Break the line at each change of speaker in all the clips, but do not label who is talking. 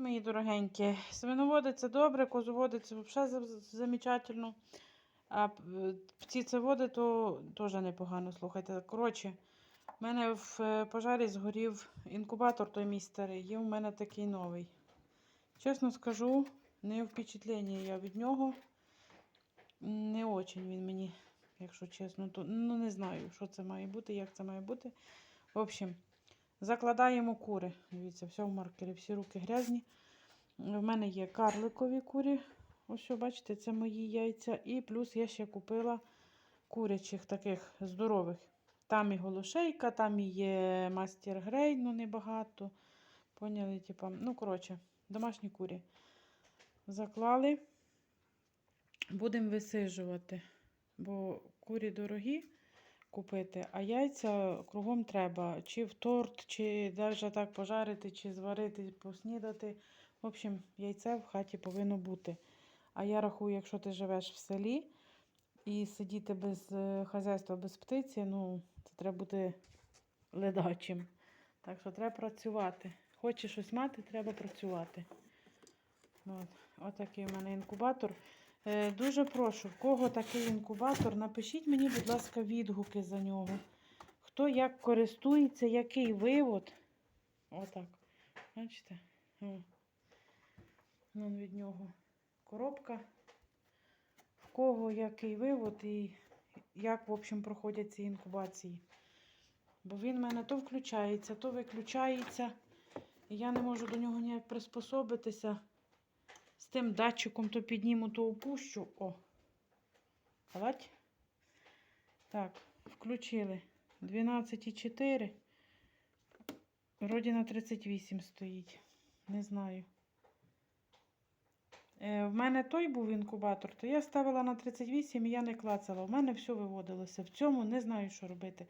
Мої дорогенькі, свиноводи це добре, козоводи це взагалі замечательно. А п- птицеводи то теж непогано, слухайте. Коротше, в мене в е, пожарі згорів інкубатор, той мій старий, є у мене такий новий. Чесно скажу, не впечатлення я від нього. Не очень він мені, якщо чесно, то ну не знаю, що це має бути, як це має бути. В общем, закладаємо кури. Дивіться, все в маркері, всі руки грязні. В мене є карликові курі. Ось, що, бачите, це мої яйця. І плюс я ще купила курячих таких здорових. Там і голошейка, там і є мастер грей, ну небагато. Поняли, типа, ну, коротше, домашні курі. Заклали. Будемо висижувати, бо курі дорогі купити, а яйця кругом треба. Чи в торт, чи навіть так пожарити, чи зварити, поснідати. В общем, яйце в хаті повинно бути. А я рахую, якщо ти живеш в селі і сидіти без е, хазяйства, без птиці, ну, це треба бути ледачим. Так що треба працювати. Хочеш щось мати, треба працювати. От. Отакий у мене інкубатор. Е, Дуже прошу, в кого такий інкубатор, напишіть мені, будь ласка, відгуки за нього. Хто як користується, який вивод. Отак. Бачите? Вон від нього коробка. В кого який вивод і як, в общем, проходять ці інкубації. Бо він в мене то включається, то виключається. І я не можу до нього ніяк приспособитися. З тим датчиком то підніму, то опущу. О. Давайте. Так, включили. 12,4. Вроді на 38 стоїть. Не знаю. Е, в мене той був інкубатор, то я ставила на 38 і я не клацала. У мене все виводилося. В цьому не знаю, що робити.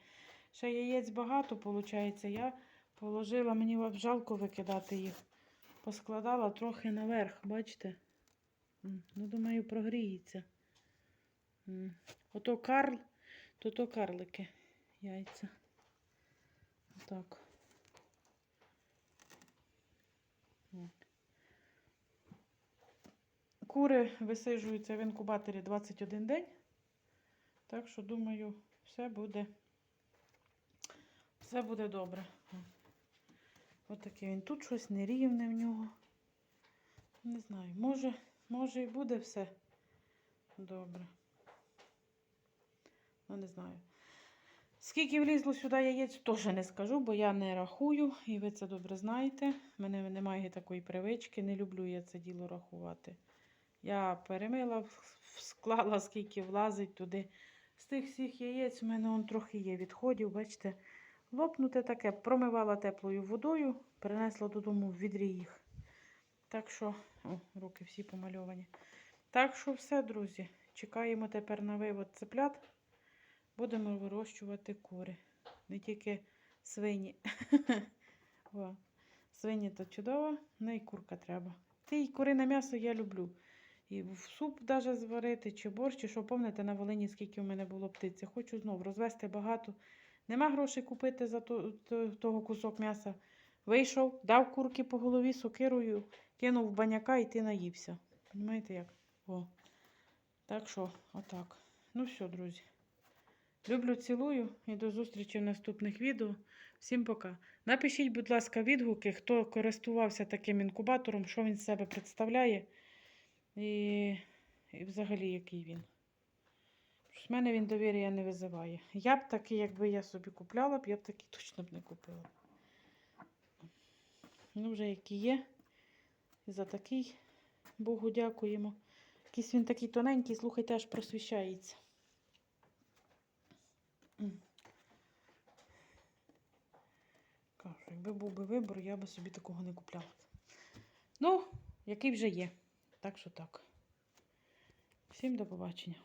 Ще яєць багато, виходить. Я положила, мені жалко викидати їх. Поскладала трохи наверх, бачите? Ну, думаю, прогріється. Ото карл, то то карлики яйця. Отак. Кури висиджуються в інкубаторі 21 день. Так що, думаю, все буде, все буде добре. Ось такий він. Тут щось нерівне в нього. Не знаю, може, може і буде все добре. Ну, не знаю. Скільки влізло сюди яєць, теж не скажу, бо я не рахую, і ви це добре знаєте. У мене немає такої привички, не люблю я це діло рахувати. Я перемила, склала, скільки влазить туди. З тих всіх яєць у мене он трохи є відходів, бачите, лопнуте таке, промивала теплою водою, принесла додому в відрі їх. Так що, о, руки всі помальовані. Так що все, друзі. Чекаємо тепер на вивод цеплят. Будемо вирощувати кури. Не тільки свині. О, свині то чудово, ну і курка треба. Ти й курине м'ясо я люблю. І в суп даже зварити, чи борщ, чи що помните на Волині, скільки в мене було птиці. Хочу знову розвести багато. Нема грошей купити за то, то- того кусок м'яса. Вийшов, дав курки по голові сокирою, кинув баняка і ти наївся. Понимаєте як? О. Так що, отак. Ну все, друзі. Люблю, цілую і до зустрічі в наступних відео. Всім пока. Напишіть, будь ласка, відгуки, хто користувався таким інкубатором, що він з себе представляє. І, і взагалі, який він. З мене він довір'я не визиває. Я б такий, якби я собі купляла б, я б такий точно б не купила. Ну, вже який є. За такий Богу дякуємо. Якийсь він такий тоненький, слухайте, аж просвіщається. Кажу, якби був би вибор, я би собі такого не купляла. Ну, який вже є. Так що так. Всім до побачення.